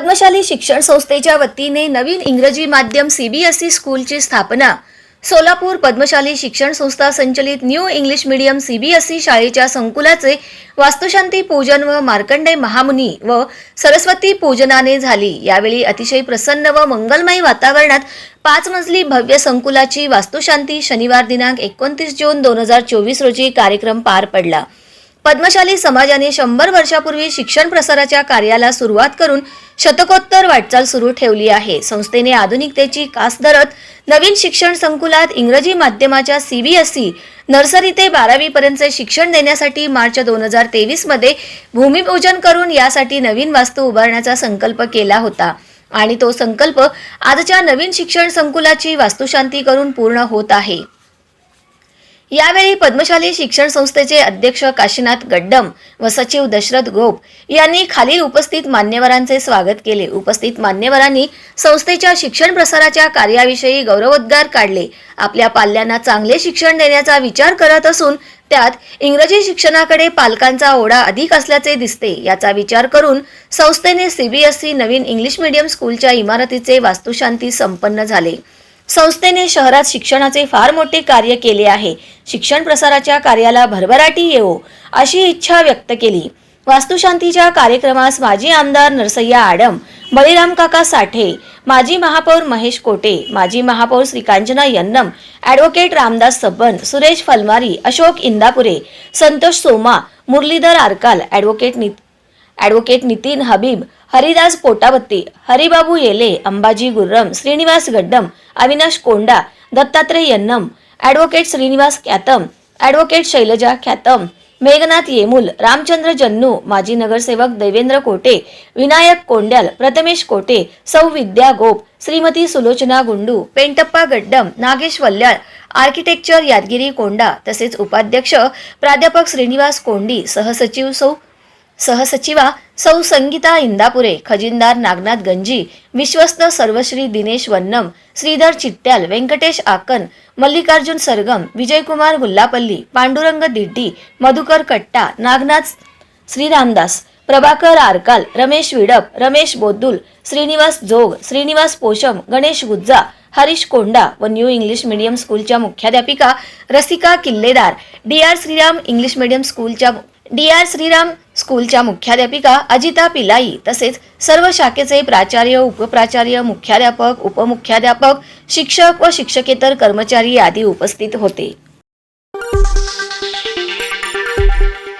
पद्मशाली शिक्षण संस्थेच्या वतीने नवीन इंग्रजी माध्यम सीबीएसई स्कूलची स्थापना. सोलापूर पद्मशाली शिक्षण संस्था संचलित न्यू इंग्लिश मीडियम सीबीएसई शाळेच्या संकुलाचे वास्तुशांती पूजन व मार्कंडे महामुनी व सरस्वती पूजनाने झाली. यावेळी अतिशय प्रसन्न व मंगलमय वातावरणात पाच मजली भव्य संकुलाची वास्तुशांती शनिवार दिनांक एकोणतीस जून दोन हजार चोवीस रोजी कार्यक्रम पार पडला. पद्मशाली समाजाने शंभर वर्षापूर्वी शिक्षण प्रसाराच्या कार्याला सुरुवात करून शतकोत्तर वाटचाल सुरू ठेवली आहे. संस्थेने आधुनिकतेची कास धरत नवीन शिक्षण संकुलात इंग्रजी माध्यमाच्या सीबीएसई नर्सरी ते बारावी पर्यंतचे शिक्षण देण्यासाठी मार्च दोन हजार तेवीसमध्ये भूमिपूजन करून यासाठी नवीन वास्तू उभारण्याचा संकल्प केला होता. आणि तो संकल्प आजच्या नवीन शिक्षण संकुलाची वास्तुशांती करून पूर्ण होत आहे. यावेळी पद्मशाली शिक्षण संस्थेचे अध्यक्ष काशीनाथ गड्डम व सचिव दशरथ गोप यांनी खालील उपस्थित मान्यवरांचे स्वागत केले. उपस्थित मान्यवरांनी संस्थेच्या शिक्षण प्रसाराच्या कार्याविषयी गौरवोद्गार काढले. आपल्या पाल्यांना चांगले शिक्षण देण्याचा विचार करत असून त्यात इंग्रजी शिक्षणाकडे पालकांचा ओढा अधिक असल्याचे दिसते. याचा विचार करून संस्थेने सीबीएसई नवीन इंग्लिश मीडियम स्कूलच्या इमारतीचे वास्तुशांती संपन्न झाले. संस्थेने शहरात शिक्षणाचे फार मोठे कार्य केले आहे. शिक्षण प्रसाराच्या कार्याला भरभराटी येवो अशी इच्छा व्यक्त केली. वास्तुशांतीच्या कार्यक्रमास माजी आमदार नरसय्या आडम बळीराम काका साठे माजी महापौर महेश कोटे माजी महापौर श्रीकांचना यन्नम ॲडव्होकेट रामदास सब्बन सुरेश फलमारी अशोक इंदापुरे संतोष सोमा मुरलीधर आरकाल ॲडव्होकेट नि advocate Nitin Habib Haridas Potavatti Haribabu Yele Ambaji Gurram Shrinivas Gaddam Avinash Konda Dattatray Yannam advocate Shrinivas Khyatam advocate Shailaja Khyatam Meghnath Yemul Ramchandra Jannu माजी नगरसेवक देवेंद्र कोटे विनायक कोंड्याल प्रथमेश कोटे सौ विद्या गोप श्रीमती सुलोचना गुंडू पेंटप्पा गड्डम नागेश वल्याळ आर्किटेक्चर यादगिरी कोंडा तसेच उपाध्यक्ष प्राध्यापक श्रीनिवास कोंडी सहसचिव सौ सहसचिवा सौ संगीता इंदापुरे खजिनदार नागनाथ गंजी विश्वस्त सर्वश्री दिनेश वन्नम श्रीधर चिट्ट्याल व्यंकटेश आकन मल्लिकार्जुन सरगम विजयकुमार गुल्लापल्ली पांडुरंग दिड्डी मधुकर कट्टा नागनाथ श्रीरामदास प्रभाकर आरकाल रमेश विडप रमेश बोद्दुल श्रीनिवास जोग श्रीनिवास पोशम गणेश गुज्जा हरीश कोंडा व न्यू इंग्लिश मीडियम स्कूलच्या मुख्याध्यापिका Rasika Killedar D R Shriram English medium स्कूलच्या डी आर श्रीराम स्कूलच्या मुख्याध्यापिका अजिता पिलाई तसेच सर्व शाखेचे प्राचार्य उपप्राचार्य मुख्याध्यापक उपमुख्याध्यापक शिक्षक व शिक्षकेतर कर्मचारी आदी उपस्थित होते.